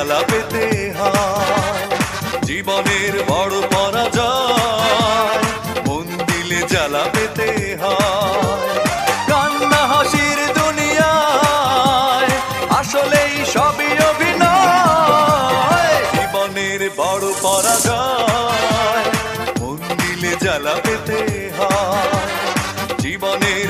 জ্বালা পেতে জীবনের বড় পরাজয়, মন দিলে জ্বালা পেতে কান্না হাসির দুনিয়ায়, আসলেই সবই অভিনয়। জীবনের বড় পরাজয়, মন দিলে জ্বালা পেতে জীবনের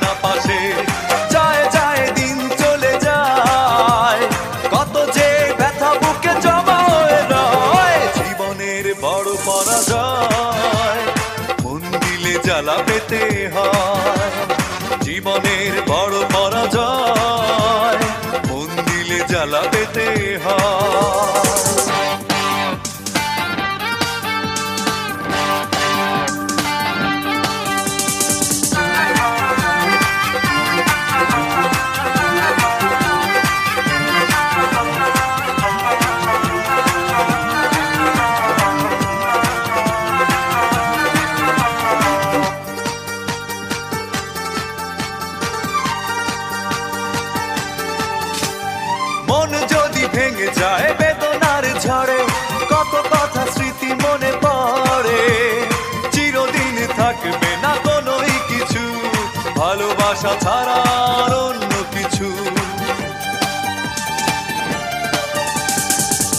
না হয়। জীবনের যায় বেদনার ঝড়ে, কত কথা স্মৃতি মনে পড়ে। চিরদিন থাকবে না কোনোই কিছু, ভালোবাসা ছাড়া অন্য কিছু।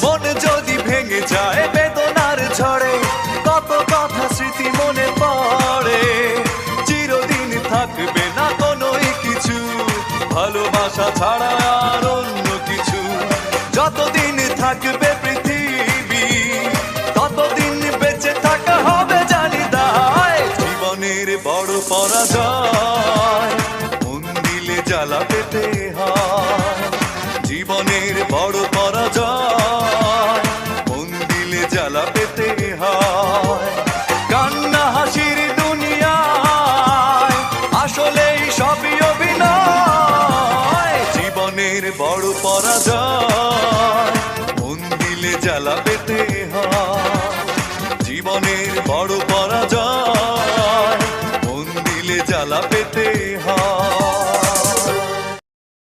মন যদি ভেঙে যায় বেদনার ঝড়ে, কত কথা স্মৃতি মনে পড়ে। চিরদিন থাকবে না কোনোই কিছু, ভালোবাসা ছাড়া আর থাকবে পৃথিবী। ততদিন বেঁচে থাকা হবে জানি তাই। জীবনের বড় পরাজয়, মন দিলে জ্বালা পেতে হয়। জীবনের বড় পরাজয়, মন দিলে জ্বালা পেতে হয়। কান্না হাসির দুনিয়ায়, আসলেই সবই অভিনয়। জীবনের বড় পরাজয়